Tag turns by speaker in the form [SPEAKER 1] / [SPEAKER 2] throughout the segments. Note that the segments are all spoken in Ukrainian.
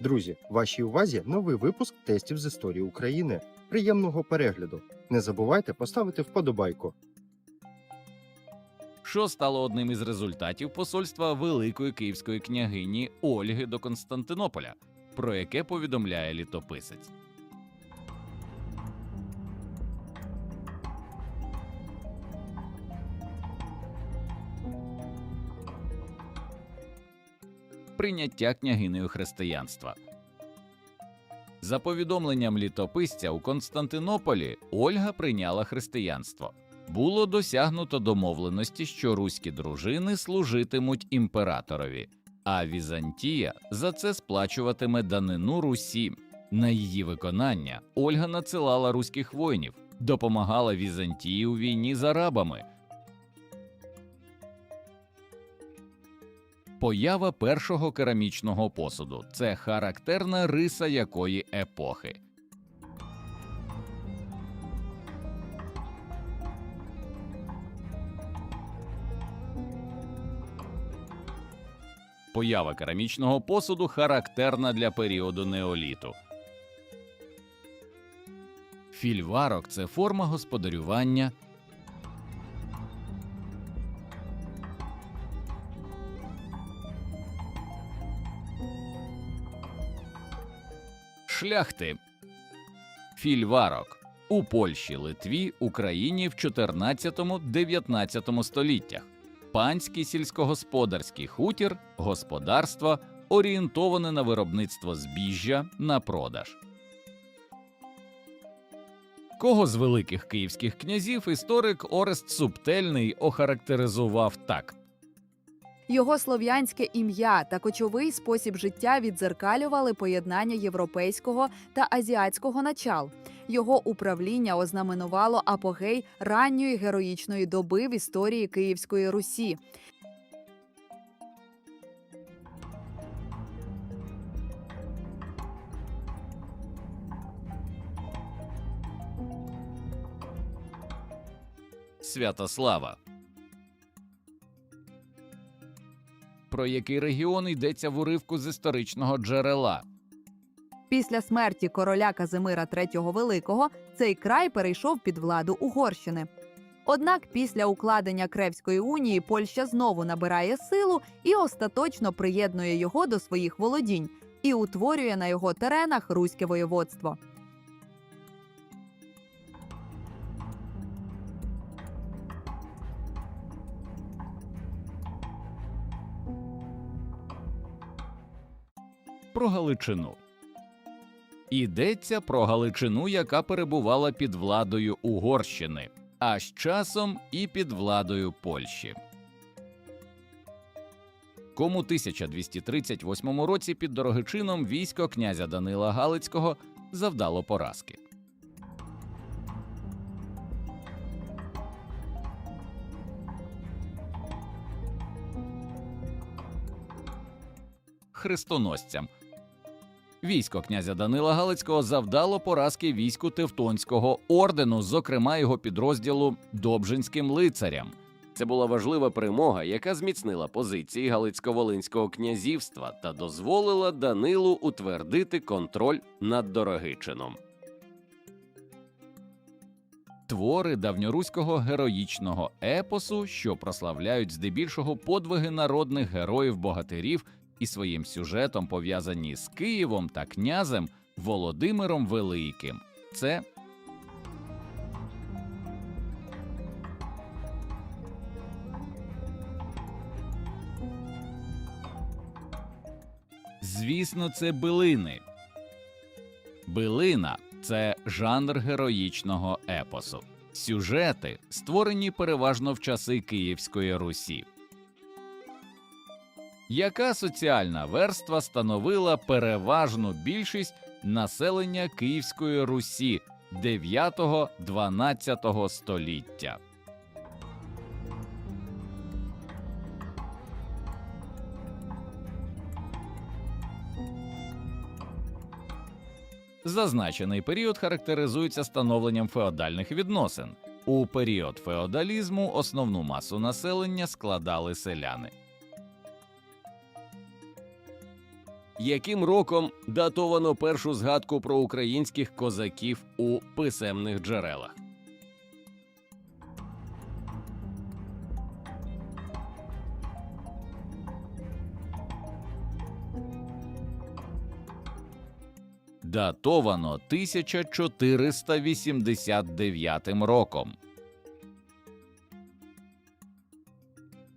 [SPEAKER 1] Друзі, вашій увазі новий випуск тестів з історії України. Приємного перегляду! Не забувайте поставити вподобайку.
[SPEAKER 2] що стало одним із результатів посольства Великої Київської княгині Ольги до Константинополя, про яке повідомляє літописець. Прийняття княгинею християнства. За повідомленням літописця у Константинополі Ольга прийняла християнство було досягнуто домовленості, що руські дружини служитимуть імператорові, а Візантія за це сплачуватиме данину Русі. На її виконання Ольга надсилала руських воїнів, допомагала Візантії у війні з арабами. Поява першого керамічного посуду це характерна риса якої епохи. Поява керамічного посуду характерна для періоду неоліту. Фільварок це форма господарювання. Шляхти. Фільварок у Польщі, Литві, Україні в 14-19 століттях панський сільськогосподарський хутір, господарство орієнтоване на виробництво збіжжя на продаж. Кого з великих київських князів історик Орест Субтельний охарактеризував так:
[SPEAKER 3] Його слов'янське ім'я та кочовий спосіб життя віддзеркалювали поєднання європейського та азіатського начал. Його управління ознаменувало апогей ранньої героїчної доби в історії Київської Русі.
[SPEAKER 2] Святослава. Про який регіон йдеться в уривку з історичного джерела.
[SPEAKER 3] Після смерті короля Казимира III Великого цей край перейшов під владу Угорщини. Однак після укладення Кревської унії Польща знову набирає силу і остаточно приєднує його до своїх володінь і утворює на його теренах руське воєводство.
[SPEAKER 2] Про Галичину. Йдеться про Галичину, яка перебувала під владою Угорщини, а з часом і під владою Польщі. Кому 1238 році під Дорогичином військо князя Данила Галицького завдало поразки. Хрестоносцям Військо князя Данила Галицького завдало поразки війську Тевтонського ордену, зокрема його підрозділу Добжинським лицарям. Це була важлива перемога, яка зміцнила позиції Галицько-Волинського князівства та дозволила Данилу утвердити контроль над Дорогичином. Твори давньоруського героїчного епосу, що прославляють здебільшого подвиги народних героїв-богатирів і своїм сюжетом пов'язані з Києвом та князем Володимиром Великим. Це Звісно, це билини. Билина це жанр героїчного епосу. Сюжети створені переважно в часи Київської Русі. Яка соціальна верства становила переважну більшість населення Київської Русі 9-12 століття? Зазначений період характеризується становленням феодальних відносин. У період феодалізму основну масу населення складали селяни.
[SPEAKER 4] Яким роком датовано першу згадку про українських козаків у писемних джерелах?
[SPEAKER 2] Датовано 1489 роком.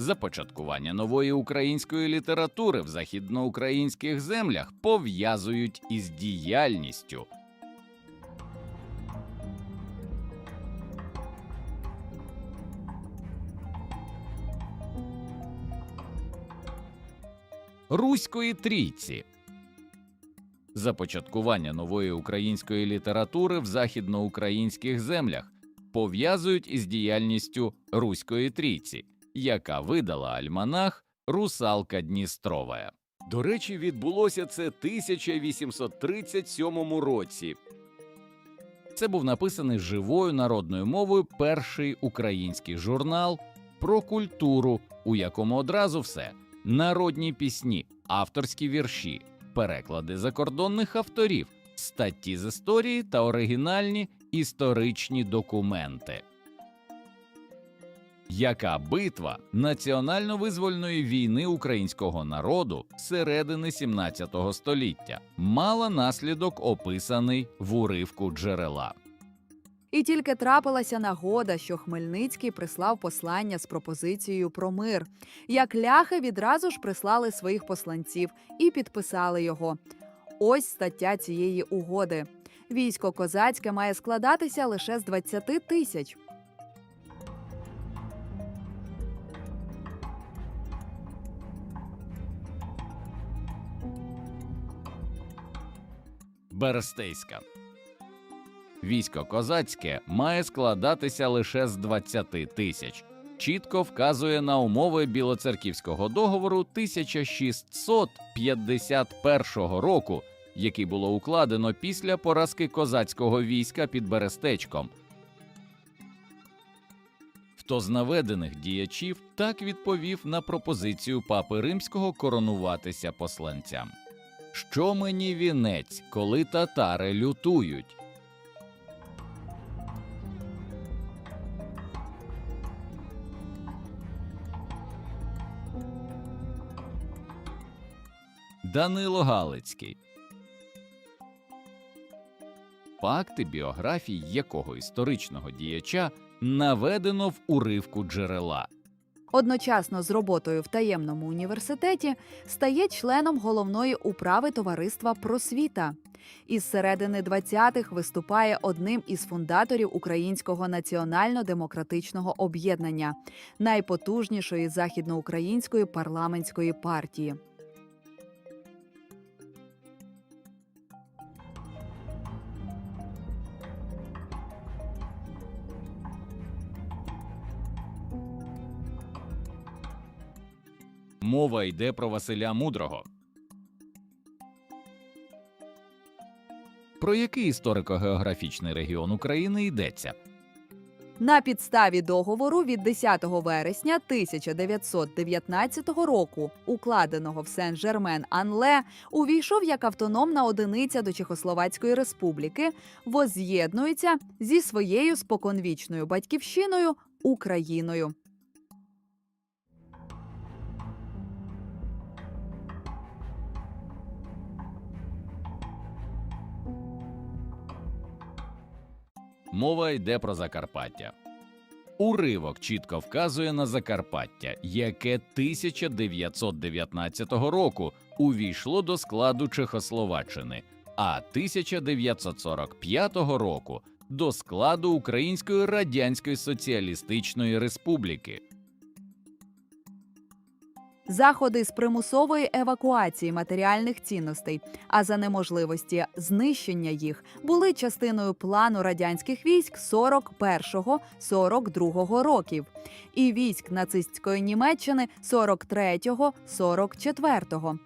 [SPEAKER 2] Започаткування нової української літератури в західноукраїнських землях пов'язують із діяльністю. Руської трійці започаткування нової української літератури в західноукраїнських землях пов'язують із діяльністю Руської трійці, яка видала альманах Русалка Дністрова.
[SPEAKER 4] До речі, відбулося це 1837 році.
[SPEAKER 2] Це був написаний живою народною мовою перший український журнал про культуру, у якому одразу все народні пісні, авторські вірші, переклади закордонних авторів, статті з історії та оригінальні історичні документи. Яка битва національно-визвольної війни українського народу середини 17 століття мала наслідок, описаний в уривку джерела.
[SPEAKER 3] І тільки трапилася нагода, що Хмельницький прислав послання з пропозицією про мир. Як ляхи відразу ж прислали своїх посланців і підписали його. Ось стаття цієї угоди. Військо козацьке має складатися лише з 20 тисяч.
[SPEAKER 2] Берестейська. Військо козацьке має складатися лише з 20 тисяч. Чітко вказує на умови Білоцерківського договору 1651 року, який було укладено після поразки козацького війська під Берестечком. Хто з наведених діячів так відповів на пропозицію папи римського коронуватися посланцям. Що мені вінець, коли татари лютують? Данило Галицький. Факти біографії якого історичного діяча наведено в уривку джерела.
[SPEAKER 3] Одночасно з роботою в таємному університеті стає членом головної управи товариства Просвіта. Із середини 20-х виступає одним із фундаторів Українського національно-демократичного об'єднання, найпотужнішої західноукраїнської парламентської партії.
[SPEAKER 2] Мова йде про Василя Мудрого. Про який історико-географічний регіон України йдеться?
[SPEAKER 3] На підставі договору від 10 вересня 1919 року, укладеного в Сен-Жермен-Анле, увійшов як автономна одиниця до Чехословацької республіки, воз'єднується зі своєю споконвічною батьківщиною Україною.
[SPEAKER 2] Мова йде про Закарпаття. Уривок чітко вказує на Закарпаття, яке 1919 року увійшло до складу Чехословаччини, а 1945 року до складу Української Радянської Соціалістичної Республіки.
[SPEAKER 3] Заходи з примусової евакуації матеріальних цінностей, а за неможливості знищення їх були частиною плану радянських військ 41-42 років і військ нацистської Німеччини 43-44.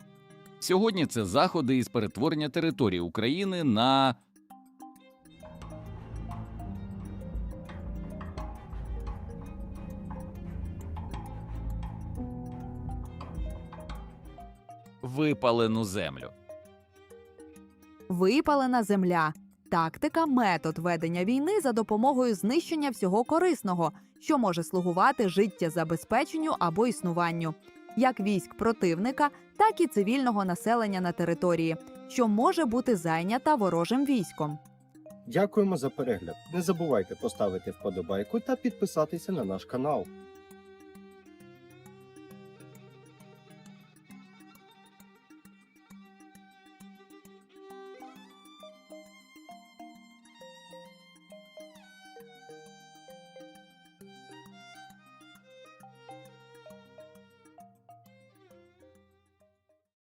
[SPEAKER 2] Сьогодні це заходи із перетворення території України на випалену землю.
[SPEAKER 3] випалена земля, тактика, метод ведення війни за допомогою знищення всього корисного, що може слугувати життєзабезпеченню або існуванню, як військ противника, так і цивільного населення на території, що може бути зайнята ворожим військом.
[SPEAKER 1] Дякуємо за перегляд. Не забувайте поставити вподобайку та підписатися на наш канал.